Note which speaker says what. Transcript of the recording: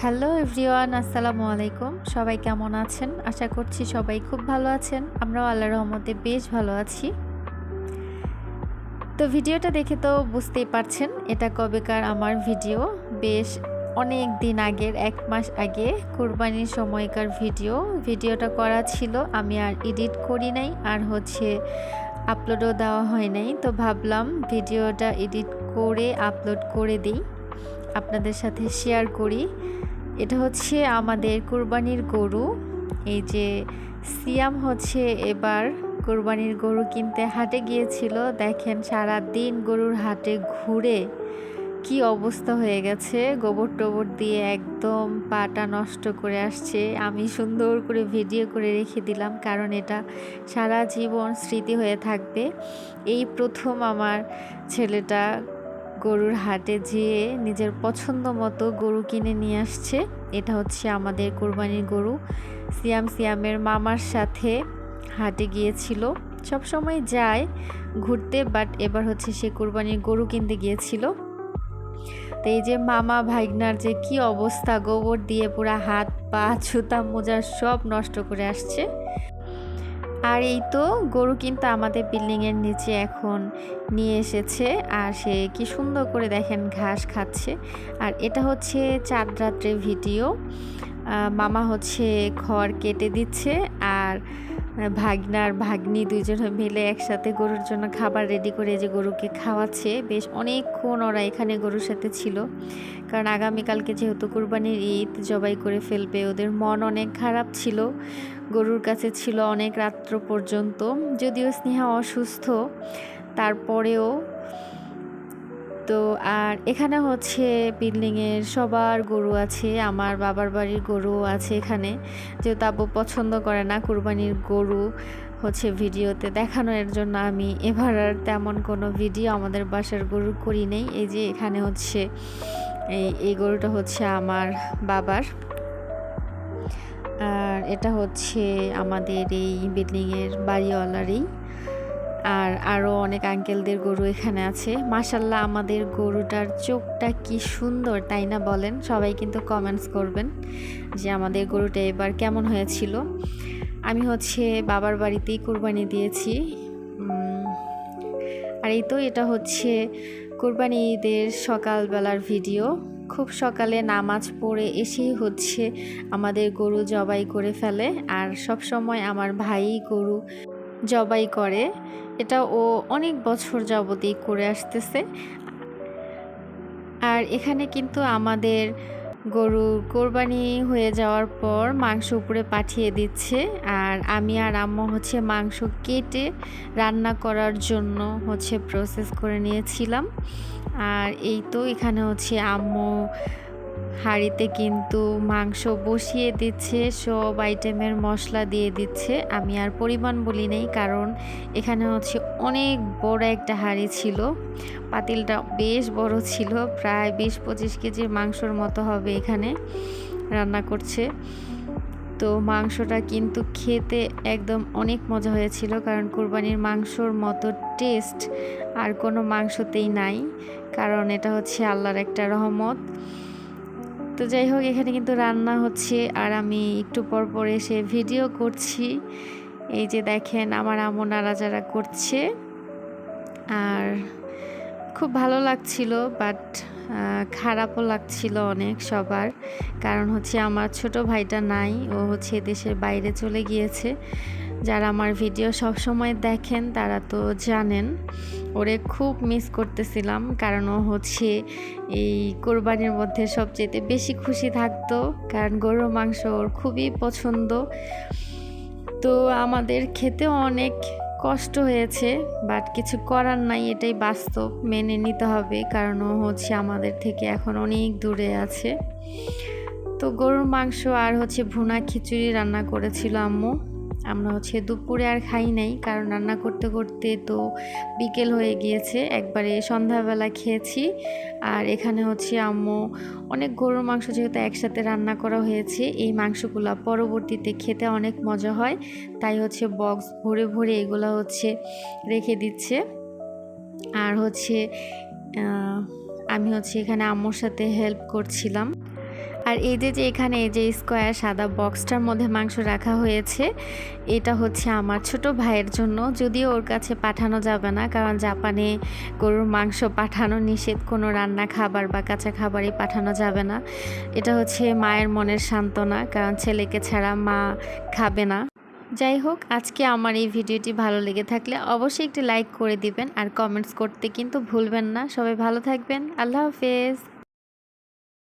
Speaker 1: Hello everyone, আসসালামু আলাইকুম। সবাই কেমন আছেন? আশা করছি সবাই খুব ভালো আছেন। আমরাও আল্লাহ রহমতে বেশ ভালো আছি। তো ভিডিওটা দেখে তো বুঝতেই পারছেন, এটা কবেকার আমার ভিডিও। বেশ অনেক দিন আগের, এক মাস আগে কোরবানির সময়কার ভিডিও। ভিডিওটা করা ছিল, আমি আর এডিট করি নাই, আর হচ্ছে আপলোডও দেওয়া হয় নাই। তো ভাবলাম ভিডিওটা এডিট করে আপলোড করে দিই। আপনাদের সাথে শেয়ার করি। এটা হচ্ছে আমাদের কোরবানির গরু। এই যে সিয়াম হচ্ছে এবার কোরবানির গরু কিনতে হাটে গিয়েছিল। দেখেন সারা দিন গরুর হাটে ঘুরে কি অবস্থা হয়ে গেছে। গোবর টোবর দিয়ে একদম পাটা নষ্ট করে আসছে। আমি সুন্দর করে ভিডিও করে রেখে দিলাম কারণ এটা সারা জীবন স্মৃতি হয়ে থাকবে। এই প্রথম আমার ছেলেটা গরুর হাটে যেয়ে নিজের পছন্দ মতো গরু কিনে নিয়ে আসছে। এটা হচ্ছে আমাদের কোরবানির গরু। সিয়াম সিয়ামের মামার সাথে হাটে গিয়েছিল। সব সময় যায় ঘুরতে বাট এবার হচ্ছে সে কোরবানির গরু কিনতে গিয়েছিল। তো এই যে মামা ভাইগনার যে কি অবস্থা, গোবর দিয়ে পুরা হাত পা ছুতা মোজা সব নষ্ট করে আসছে। আর এই তো গরু কিন্তু আমাদের বিল্ডিংয়ের নিচে এখন নিয়ে এসেছে, আর সে কি সুন্দর করে দেখেন ঘাস খাচ্ছে। আর এটা হচ্ছে চার রাত্রে ভিডিও মামা হচ্ছে খড় কেটে দিচ্ছে, আর ভাগনার ভাগ্নি দুজনে মিলে একসাথে গরুর জন্য খাবার রেডি করে যে গরুকে খাওয়াচ্ছে। বেশ অনেকক্ষণ ওরা এখানে গরুর সাথে ছিল। কারণ আগামীকালকে যেহেতু কুরবানির ঈদ জবাই করে ফেলবে, ওদের মন অনেক খারাপ ছিল। গরুর কাছে ছিল অনেক রাত্র পর্যন্ত। যদিও স্নেহা অসুস্থ, তারপরেও তো আর এখানে হচ্ছে বিল্ডিংয়ের সবার গরু আছে, আমার বাবার বাড়ির গরুও আছে এখানে। যেহেতু আব্বু পছন্দ করে না কুরবানির গরু হচ্ছে ভিডিওতে দেখানোর জন্য আমি এবার আর তেমন কোনো ভিডিও আমাদের বাসার গরু করি নেই। এই যে এখানে হচ্ছে, এই এই গরুটা হচ্ছে আমার বাবার। আর এটা হচ্ছে আমাদের এই বিল্ডিংয়ের বাড়িওয়ালারই। আর আরও অনেক আঙ্কেলদের গরু এখানে আছে। মাসাল্লাহ আমাদের গরুটার চোখটা কি সুন্দর, তাই না বলেন? সবাই কিন্তু কমেন্টস করবেন যে আমাদের গরুটা এবার কেমন হয়েছিল। আমি হচ্ছে বাবার বাড়িতেই কোরবানি দিয়েছি। আর এই তো এটা হচ্ছে কোরবানি ঈদের সকালবেলার ভিডিও খুব সকালে নামাজ পড়ে এসেই হচ্ছে আমাদের গরু জবাই করে ফেলে। আর সব সময় আমার ভাই গরু জবাই করে। এটা ও অনেক বছর যাবতই করে আসতেছে। আর এখানে কিন্তু আমাদের গরু কোরবানি হয়ে যাওয়ার পর মাংস উপরে পাঠিয়ে দিচ্ছে। আর আমি আর আম্মু হচ্ছে মাংস কেটে রান্না করার জন্য হচ্ছে প্রসেস করে নিয়েছিলাম। আর এই তো এখানে হচ্ছে আম্মু হাঁড়িতে কিন্তু মাংস বসিয়ে দিচ্ছে, সব আইটেমের মশলা দিয়ে দিচ্ছে। আমি আর পরিমাণ বলি নেই, কারণ এখানে হচ্ছে অনেক বড় একটা হাঁড়ি ছিল। পাতিলটা বেশ বড় ছিল, প্রায় বিশ পঁচিশ কেজির মাংসর মতো হবে এখানে রান্না করছে। তো মাংসটা কিন্তু খেতে একদম অনেক মজা হয়েছিল, কারণ কোরবানির মাংসর মতো টেস্ট আর কোনো মাংসতেই নাই, কারণ এটা হচ্ছে আল্লাহর একটা রহমত। তো যাই হোক, এখানে কিন্তু রান্না হচ্ছে আর আমি একটু পর পর এসে ভিডিও করছি। এই যে দেখেন আমার আমনারা যারা করছে। আর খুব ভালো লাগছিল বাট খারাপও লাগছিল অনেক সবার। কারণ হচ্ছে আমার ছোট ভাইটা নাই, ও হচ্ছে দেশের বাইরে চলে গিয়েছে। যারা আমার ভিডিও সব সময় দেখেন, তারা তো জানেন। ওরে খুব মিস করতেছিলাম, কারণ ও হচ্ছে এই কোরবানির মধ্যে সবচেয়ে বেশি খুশি থাকতো, কারণ গরুর মাংস ওর খুবই পছন্দ। তো আমাদের খেতেও অনেক কষ্ট হয়েছে বাট কিছু করার নাই, এটাই বাস্তব, মেনে নিতে হবে, কারণ ও হচ্ছে আমাদের থেকে এখন অনেক দূরে আছে। তো গরুর মাংস আর হচ্ছে ভুনা খিচুড়ি রান্না করেছিল আম্মু। আমরা হচ্ছে দুপুরে আর খাই নাই, কারণ রান্না করতে করতে তো বিকেল হয়ে গিয়েছে, একবারে সন্ধ্যাবেলা খেয়েছি। আর এখানে হচ্ছে আম্মু অনেক গরুর মাংস যেহেতু একসাথে রান্না করা হয়েছে, এই মাংসগুলো পরবর্তীতে খেতে অনেক মজা হয়, তাই হচ্ছে বক্স ভরে ভরে এগুলো হচ্ছে রেখে দিচ্ছে। আর হচ্ছে আমি হচ্ছে এখানে আম্মুর সাথে হেল্প করছিলাম। আর এই যে যে এখানে এই যে স্কোয়ার সাদা বক্সটার মধ্যে মাংস রাখা হয়েছে, এটা হচ্ছে আমার ছোট ভাইয়ের জন্য। যদিও ওর কাছে পাঠানো যাবে না, কারণ জাপানে গরুর মাংস পাঠানো নিষেধ। কোনো রান্না খাবার বা কাঁচা খাবারই পাঠানো যাবে না। এটা হচ্ছে মায়ের মনের সান্ত্বনা, কারণ ছেলেকে ছাড়া মা খাবে না। যাই হোক, আজকে আমার এই ভিডিওটি ভালো লেগে থাকলে অবশ্যই একটি লাইক করে দিবেন, আর কমেন্টস করতে কিন্তু ভুলবেন না। সবাই ভালো থাকবেন। আল্লাহ হাফেজ।